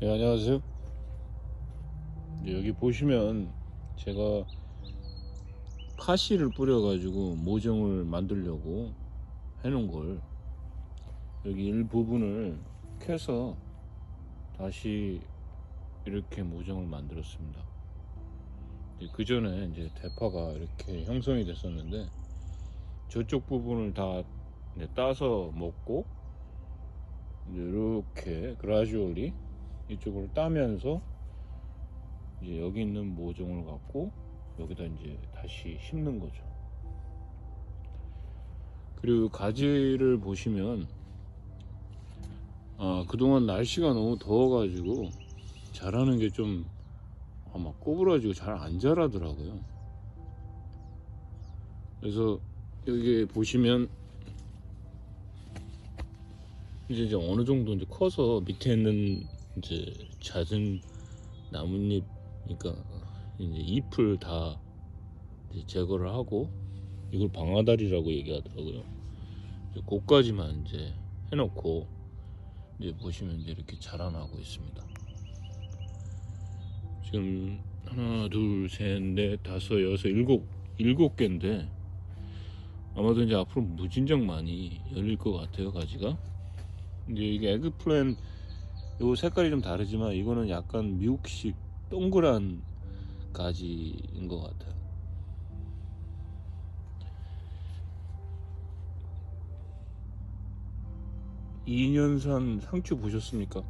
네, 안녕하세요. 이제 여기 보시면 제가 파시를 뿌려가지고 모종을 만들려고 해놓은 걸 여기 일부분을 캐서 다시 이렇게 모종을 만들었습니다. 그 전에 이제 대파가 이렇게 형성이 됐었는데 저쪽 부분을 다 이제 따서 먹고 이렇게 그라주얼리 이쪽으로 따면서 이제 여기 있는 모종을 갖고 여기다 이제 다시 심는 거죠. 그리고 가지를 보시면 아 그동안 날씨가 너무 더워가지고 자라는 게 좀 아마 꼬부라지고 잘 안 자라더라고요. 그래서 여기 보시면 이제, 이제 어느 정도 이제 커서 밑에 있는 이제 잦은 나뭇잎, 그러니까 이제 잎을 다 이제 제거를 하고 이걸 방아다리라고 얘기하더라고요. 이제 그까지만 이제 해놓고 이제 보시면 이제 이렇게 자라나고 있습니다. 지금 하나, 둘, 셋, 넷, 다섯, 여섯, 일곱, 일곱 개인데 아마도 이제 앞으로 무진장 많이 열릴 것 같아요 가지가. 이제 이게 에그플랜 요 색깔이 좀 다르지만 이거는 약간 미국식 동그란 가지인 것 같아요. 이년산 상추 보셨습니까?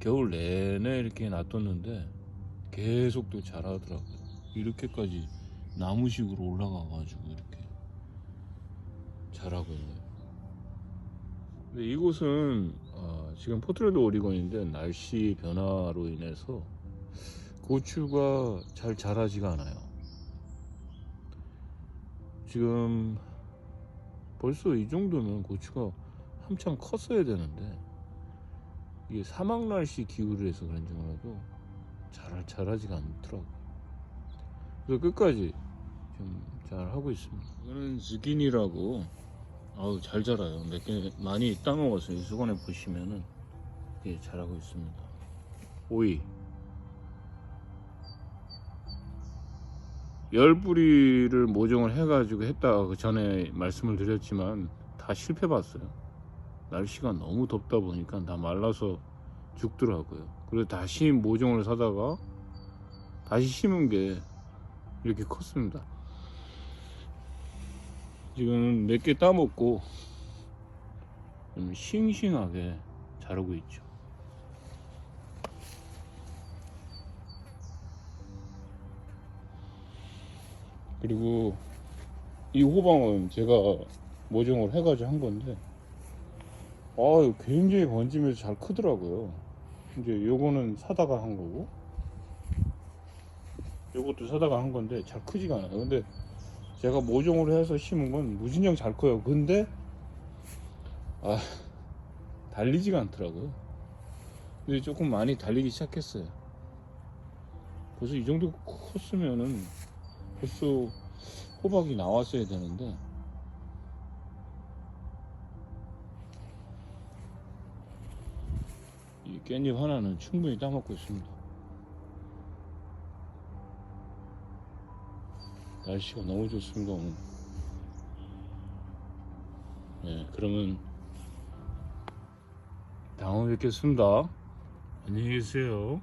겨울 내내 이렇게 놔뒀는데 계속 또 자라더라고요. 이렇게까지 나무식으로 올라가 가지고 이렇게 자라고 있네요. 근데 이곳은 어, 지금 포트랜드 오리건인데 날씨 변화로 인해서 고추가 잘 자라지가 않아요. 지금 벌써 이 정도면 고추가 한참 컸어야 되는데 이게 사막 날씨 기후를 해서 그런지 몰라도 잘 자라지가 않더라고. 그래서 끝까지 좀 잘 하고 있습니다. 이거는ズ기니라고 아우 잘 자라요. 몇 개 많이 따먹었어요. 이 수건에 보시면은 이게 잘하고 있습니다. 오이 열 뿌리를 모종을 해가지고 했다 그 전에 말씀을 드렸지만 다 실패 봤어요. 날씨가 너무 덥다 보니까 다 말라서 죽더라고요. 그래서 다시 모종을 사다가 다시 심은 게 이렇게 컸습니다. 지금 몇 개 따먹고 좀 싱싱하게 자라고 있죠. 그리고 이 호방은 제가 모종을 해가지고 한 건데 아 굉장히 번지면서 잘 크더라고요. 이제 요거는 사다가 한 거고 요것도 사다가 한 건데 잘 크지가 않아요. 근데 제가 모종으로 해서 심은 건 무진장 잘 커요. 근데 아 달리지가 않더라고요. 근데 조금 많이 달리기 시작했어요. 벌써 이 정도 컸으면은 벌써 호박이 나왔어야 되는데 이 깻잎 하나는 충분히 따먹고 있습니다. 날씨가 너무 좋습니다 오늘. 네, 그러면 다음에 뵙겠습니다. 안녕히 계세요.